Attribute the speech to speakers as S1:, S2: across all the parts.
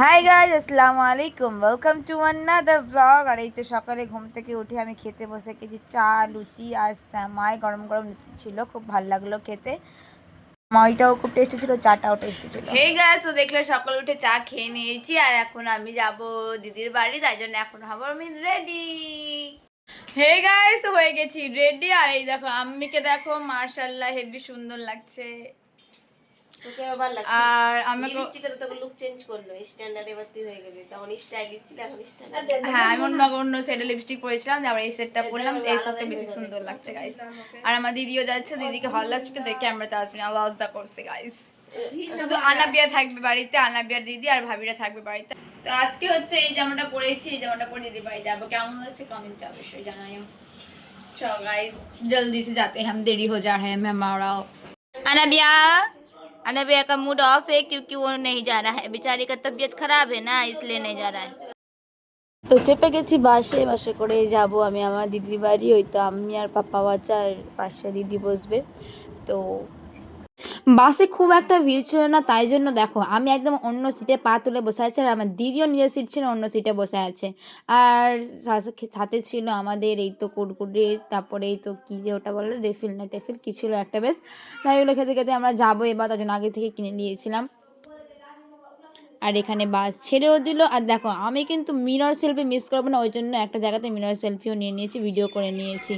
S1: High guys আসসালামু আলাইকুম welcome to another blog আর এই তো সকালে ঘুম থেকে উঠে আমি খেতে বসে গেছি চা লুচি আর স্যামাই গরম গরম লুচি ছিল খুব ভালো লাগল খেতে। মাইটাও খুব টেস্টি ছিল চাটাও টেস্টি ছিল। হে গাইজ তো দেখলে সকালে উঠে চা খেয়ে নিয়েছি আর এখন আমি যাব দিদির বাড়ি তাই জন্য এখন হব আমি রেডি হে গাইজ তো হয়ে গেছি রেডি আর এই দেখো আম্মিকে দেখো মাশাল্লাহ হেভি সুন্দর লাগছে। আর
S2: হ্যাঁ,
S1: আনাবিয়া থাকবে বাড়িতে আনাবিয়ার দিদি আর ভাবিরা থাকবে বাড়িতে। তো আজকে হচ্ছে এই জামাটা পরেছি এই জামাটা পরে দিদি বাড়ি যাব। কেমন লাগছে কমেন্ট অবশ্যই জানাইও। গাইস জলদি সে যাতে হ্যাম দেরি হয়ে যা হ্যাঁ হমারা আনাবিয়া अनबिया अनबिया का मूड ऑफ है क्योंकि वो नहीं जा रहा है बेचारी का तबीयत खराब है ना इसलिए नहीं जा रहा है তো চেপে গেছি বাসে বাসে করে যাব আমি আমার দিদির বাড়ি ওই তো আমি আর পাপা বাচ্চার পাশে দিদি বসবে তো বাসে খুব একটা ভিড় ছিল না, তাই জন্য দেখো, আমি একদম অন্য সিটে পা তুলে বসে আছি আর আমার দিদিও নিজের সিট ছিল, অন্য সিটে বসে আছে। আর সাথে ছিল আমাদের এই তো কুরকুরে তারপরে এই তো কী যে ওটা বলে, রেফিল না টেফিল, কী ছিল একটা বেশ। তাই ওগুলো খেতে খেতে আমরা যাব এবার, তার জন্য আগে থেকে কিনে নিয়েছিলাম। আর এখানে বাস ছেড়েও দিল। আর দেখো, আমি কিন্তু মিরর সেলফি মিস করব না, ওই জন্য একটা জায়গাতে মিরর সেলফিও নিয়ে নিয়েছি ভিডিও করে নিয়েছি।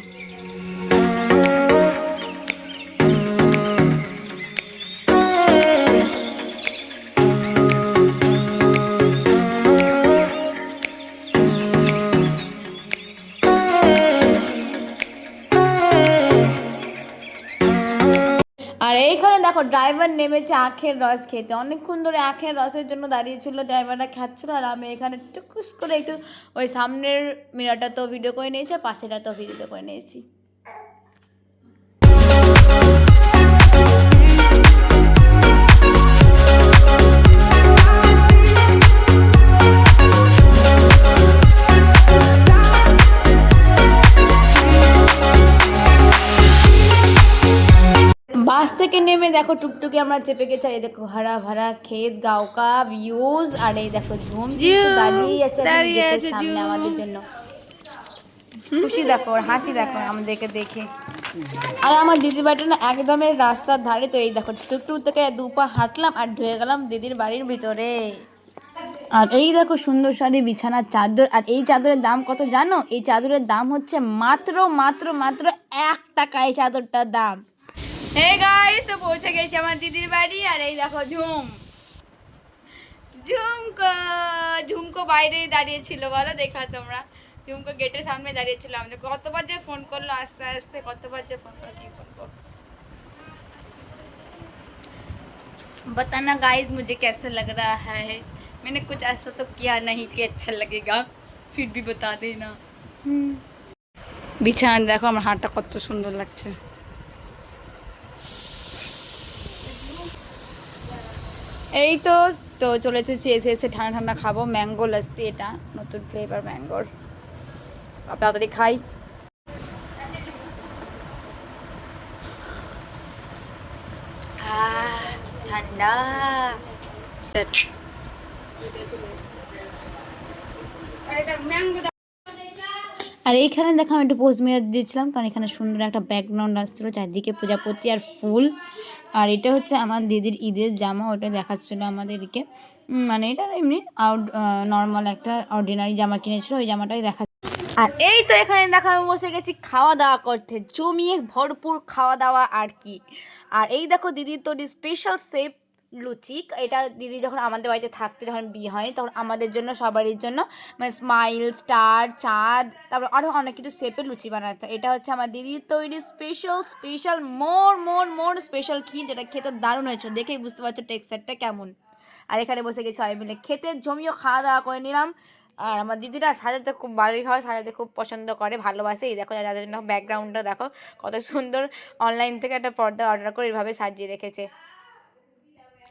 S1: আর এইখানে দেখো ড্রাইভার নেমেছে আখের রস খেতে। অনেকক্ষণ ধরে আখের রসের জন্য দাঁড়িয়েছিল ড্রাইভারটা খাচ্ছিল আর আমি এখানে টুকুস করে একটু ওই সামনের মিরাটা তো ভিডিও করে নিয়েছি পাশেটা তো ভিডিও করে নিয়েছি। থেকে নেমে দেখো টুকটুকি আমরা চেপে গেছি আর এই দেখো হারা ভরা ক্ষেত গাওকা ভিউজ আর এই দেখো ঝুম তো দাঁড়িয়েই আছে গেটের সামনে আমাদের জন্য। খুশি দেখো হাসি দেখো আমাদেরকে দেখে। আর আমার দিদির বাড়িটা না একদমই রাস্তার ধারে তো এই দেখো টুকটুক থেকে দু পা হাঁটলাম আর ঢুয়ে গেলাম দিদির বাড়ির ভিতরে। আর এই দেখো সুন্দর শাড়ি বিছানার চাদর আর এই চাদরের দাম কত জানো? এই চাদরের দাম হচ্ছে মাত্র মাত্র মাত্র এক টাকা এই চাদরটার দাম। হে গাইস তো পৌঁছে গেছি আমার দিদির বাড়ি আর এই দেখো ঝুম ঝুমকো ঝুমকো বাইরেই দাঁড়িয়ে ছিল বলো দেখলা তোমরা ঝুমকো গেটের সামনে দাঁড়িয়ে ছিল আমাদের কতবার যে ফোন করলো আস্তে আস্তে কতবার যে ফোন করলো কি ফোন করলো बताना गाइस मुझे कैसा लग रहा है मैंने कुछ ऐसा तो किया नहीं कि अच्छा लगेगा फिर भी बता देना বিছানা দেখো আমার হাতটা কত সুন্দর লাগছে এই তো তো চলে এসেছি এসে এসে ঠান্ডা ঠান্ডা খাব। ম্যাঙ্গো লস্যি এটা নতুন ফ্লেভার ম্যাঙ্গোর। তাড়াতাড়ি খাই। ঠান্ডা। আর এইখানে দেখো আমি একটু পোস্ট মেয়ার দিয়েছিলাম, কারণ এখানে সুন্দর একটা ব্যাকগ্রাউন্ড আসছিল, চারদিকে প্রজাপতি আর ফুল। আর এটা হচ্ছে আমার দিদির ঈদের জামা, ওটা দেখাচ্ছিলো আমাদেরকে। মানে এটা এমনি আউট নর্মাল একটা অর্ডিনারি জামা কিনেছিল, ওই জামাটাই দেখা আর এই তো এখানে দেখা আমি বসে গেছি খাওয়া দাওয়া করতে। জমিয়ে ভরপুর খাওয়া দাওয়া আর কি। আর এই দেখো দিদির তো স্পেশাল সেপ লুচি এটা দিদি যখন আমাদের বাড়িতে থাকতে, যখন বিয়ে হয়নি, তখন আমাদের জন্য, সবারই জন্য মানে স্মাইল স্টার চাঁদ, তারপর আরও অনেক কিছু শেপের লুচি বানাতো। এটা হচ্ছে আমার দিদির তৈরি special special more more more special ক্ষীর যেটা খেতে দারুণ হয়েছে দেখেই বুঝতে পারছ টেক্সচারটা কেমন। আর এখানে বসে গেছি সবাই মিলে। খেতে জমিও খাওয়া দাওয়া করে নিলাম। আর আমার দিদিরা সাজাতে খুব বাড়ির ঘর সাজাতে খুব পছন্দ করে, ভালোবাসে। এই দেখো, যাদের জন্য ব্যাকগ্রাউন্ডটা দেখো, কত সুন্দর। অনলাইন থেকে একটা পর্দা অর্ডার করে এভাবে সাজিয়ে রেখেছে।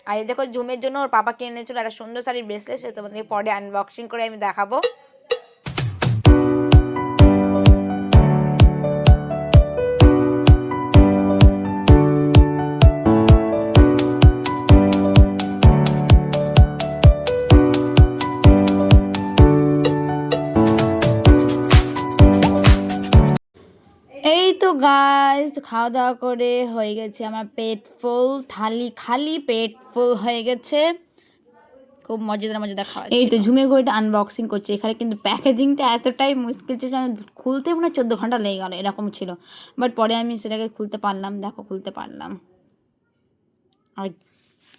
S1: আর এই দেখো জুমের জন্য ওর পাপা কিনে এনেছিল একটা সুন্দর শাড়ির ব্রেসলেট সেটা তোমাদেরকে পরে আনবক্সিং করে আমি দেখাবো। গাইস খাওয়া দাওয়া করে হয়ে গেছে আমার পেট ফুল থালি খালি পেট ফুল হয়ে গেছে। খুব মজাদার মজাদার খাওয়া এই তো ঝুমের ঘড়িটা আনবক্সিং করছে। এখানে কিন্তু প্যাকেজিংটা এতটাই মুশকিল ছিল আমি খুলতে মনে হয় চোদ্দ ঘণ্টা লেগে গেলো এরকম ছিল। বাট পরে আমি সেটাকে খুলতে পারলাম দেখো খুলতে পারলাম। আর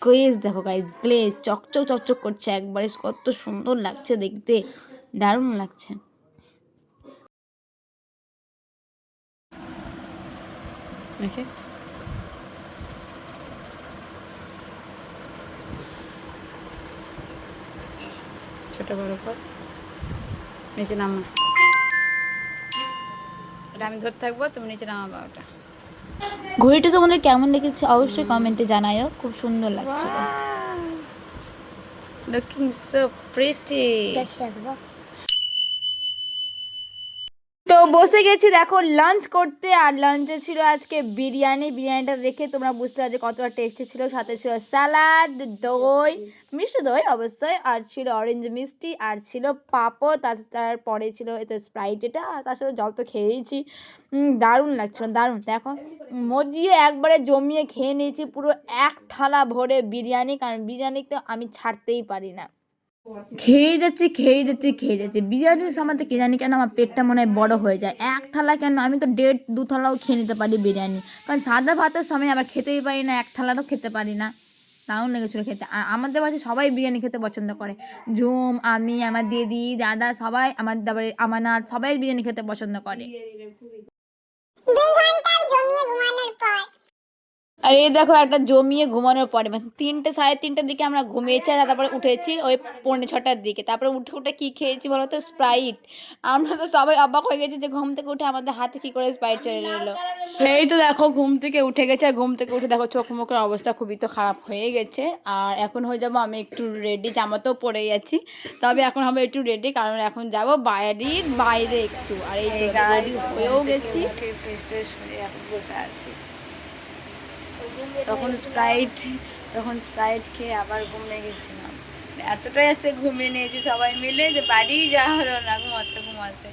S1: গ্লেজ দেখো গাইজ গ্লেজ চকচক চকচক করছে একবারে কত সুন্দর লাগছে দেখতে দারুণ লাগছে। দেখে ছোট বড় কর। নিচে নামা। ওটা আমি ধরতে থাকব তুমি নিচে নামাবা ওটা। ঘড়িটা তোমাদের কেমন লেগেছে অবশ্যই কমেন্টে জানায়ও। খুব সুন্দর লাগছিল। লুকিং সো প্রিটি
S2: দেখে আসব।
S1: তো বসে গেছি, দেখো লাঞ্চ করতে, আর লাঞ্চে ছিল আজকে বিরিয়ানি। বিরিয়ানিটা দেখে তোমরা বুঝতে পারছ কতটা টেস্টি ছিল। সাথে ছিল স্যালাড দই, মিষ্টি দই অবশ্যই, আর ছিল অরেঞ্জ মিষ্টি, আর ছিল পাঁপড়, তার, তারপরে ছিল এতো স্প্রাইট এটা, আর তার সাথে জল তো খেয়েইছি। দারুণ লাগছিল, দারুণ। দেখো, মজিয়ে একবারে জমিয়ে খেয়ে নিয়েছি, পুরো এক থালা ভরে বিরিয়ানি, কারণ বিরিয়ানি তো আমি ছাড়তেই পারি না। খেয়ে যাচ্ছি খেয়ে যাচ্ছি খেয়ে যাচ্ছি। বিরিয়ানির সময় কে জানি কেন আমার পেটটা মনে হয় বড় হয়ে যায়? এক থালা কেন? আমি তো দেড়, দু থালাও খেয়ে নিতে পারি বিরিয়ানি। কারণ সাদা ভাতের সময় আবার খেতেই পারি না, এক থালারও খেতে পারি না। দারুণ লেগেছিলো খেতে। আর আমাদের বাড়িতে সবাই বিরিয়ানি খেতে পছন্দ করে। ঝুম আমি, আমার দিদি, দাদা, সবাই, আমার তারপরে আমানাথ, সবাই বিরিয়ানি খেতে পছন্দ করে। আর এই দেখো একটা জমিয়ে ঘুমানোর পরে মানে তিনটে সাড়ে তিনটের দিকে আমরা ঘুমিয়েছি আর তারপরে উঠেছি ওই পৌনে ছটার দিকে। তারপরে উঠে উঠে কী খেয়েছি বলো তো? স্প্রাইট আমরা তো সবাই অবাক হয়ে গেছি যে ঘুম থেকে উঠে আমাদের হাতে কী করে স্প্রাইট চলে এলো। এই তো দেখো ঘুম থেকে উঠে গেছে আর ঘুম থেকে উঠে দেখো চোখ মুখের অবস্থা খুবই তো খারাপ হয়ে গেছে। আর এখন হয়ে যাব আমি একটু রেডি জামাতেও পরে যাচ্ছি তবে এখন হবে একটু রেডি কারণ এখন যাব বাড়ির বাইরে একটু। আর এই রেডি হয়েও গেছি। ফ্রেশ ট্রেশ হয়ে এখন বসে আছি। তখন স্প্রাইট তখন স্প্রাইট খেয়ে আবার ঘুমিয়ে গেছিলাম এতটাই আছে ঘুমিয়ে নিয়েছি সবাই মিলে যে বাড়ি যাওয়া হলো না, ঘুমাতে ঘুমাতে।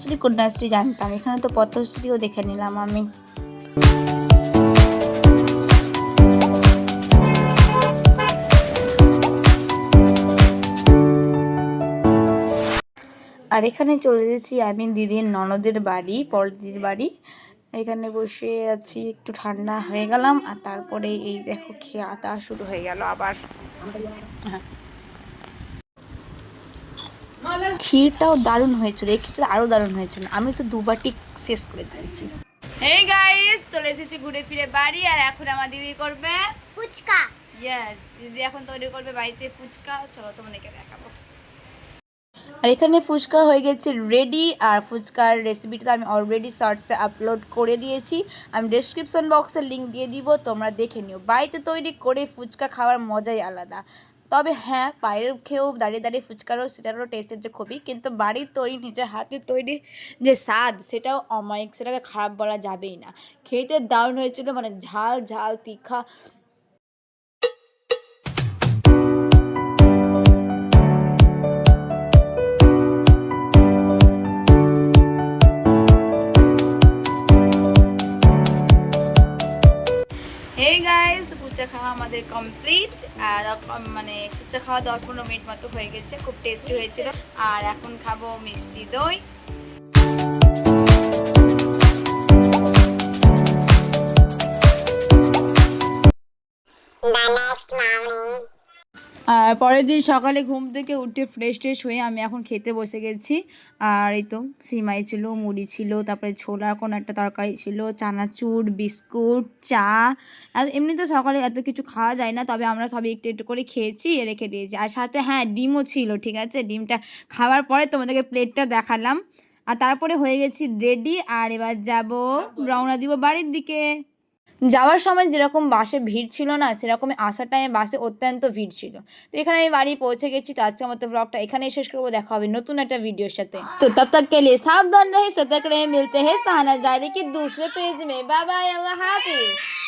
S1: রূপশ্রী কন্যাশ্রী জানতাম। এখানে তো পদ্মশ্রীও দেখে নিলাম আমি। আর এখানে চলে এসেছি আমি দিদির ননদের বাড়ি পর দিদির বাড়ি। এখানে বসে আছি, একটু ঠান্ডা হয়ে গেলাম, আর তারপরে এই দেখো খেয়ে আতা শুরু হয়ে গেল আবার। হ্যাঁ। ক্ষীরটাও দারুণ হয়েছিল এই ক্ষীরটা আরও দারুণ হয়েছিল। আমি তো দুবারটি শেষ করে দিয়েছি। এই গাইস চলে এসেছি ঘুরে ফিরে বাড়ি আর এখন আমার দিদি করবে
S2: ফুচকা।
S1: ইয়েস দিদি এখন তৈরি করবে বাড়িতে ফুচকা। চলো তোমাদেরকে দেখাবো। আর এখানে ফুচকা হয়ে গেছে রেডি আর ফুচকার রেসিপিটা তো আমি অলরেডি শর্টসে আপলোড করে দিয়েছি। আমি ডেসক্রিপশন বক্সে লিঙ্ক দিয়ে দিব তোমরা দেখে নিও। বাড়িতে তৈরি করে ফুচকা খাওয়ার মজাই আলাদা। তবে হ্যাঁ বাইরের খেয়েও দাঁড়িয়ে দাঁড়িয়ে ফুচকারও সেটারও টেস্টের যে খুবই, কিন্তু বাড়ির তৈরি, নিজের হাতে তৈরি যে স্বাদ, সেটাও অমায়িক, সেটাকে খারাপ বলা যাবেই না। খেতে দারুণ হয়েছিল মানে ঝাল ঝাল, তীখা ফুচকা খাওয়া আমাদের কমপ্লিট আর মানে ফুচকা খাওয়া দশ পনেরো মিনিট মতো হয়ে গেছে, খুব টেস্টি হয়েছিল। আর এখন খাব মিষ্টি দই। আর পরের দিন সকালে ঘুম থেকে উঠে ফ্রেশ ট্রেশ হয়ে আমি এখন খেতে বসে গেছি। আর এই তো সিমাই ছিল মুড়ি ছিল তারপরে ছোলার কোনো একটা তরকারি ছিল চানাচুর বিস্কুট চা। আর এমনিতে সকালে এত কিছু খাওয়া যায় না তবে আমরা সবাই একটু একটু করে খেয়েছি রেখে দিয়েছি। আর সাথে হ্যাঁ ডিমও ছিল ঠিক আছে? ডিমটা খাওয়ার পরে তোমাদেরকে প্লেটটা দেখালাম। আর তারপরে হয়ে গেছি রেডি আর এবার যাব। রওনা দিব বাড়ির দিকে। যাওয়ার সময় যেরকম বাসে ভিড় ছিল না সেরকম আসার টাইমে বাসে অত্যন্ত ভিড় ছিল। তো এখানে আমি বাড়ি পৌঁছে গেছি, তো আজকের মতো ব্লগটা এখানেই শেষ করব। দেখা হবে নতুন একটা ভিডিওর সাথে। তো তব তক কে লিয়ে সাবধান রহে, সতর্ক রহে, মিলতে হে সাহানা জারি কি দুসরে পেজ মে। বাবা আল্লাহ হাফিজ।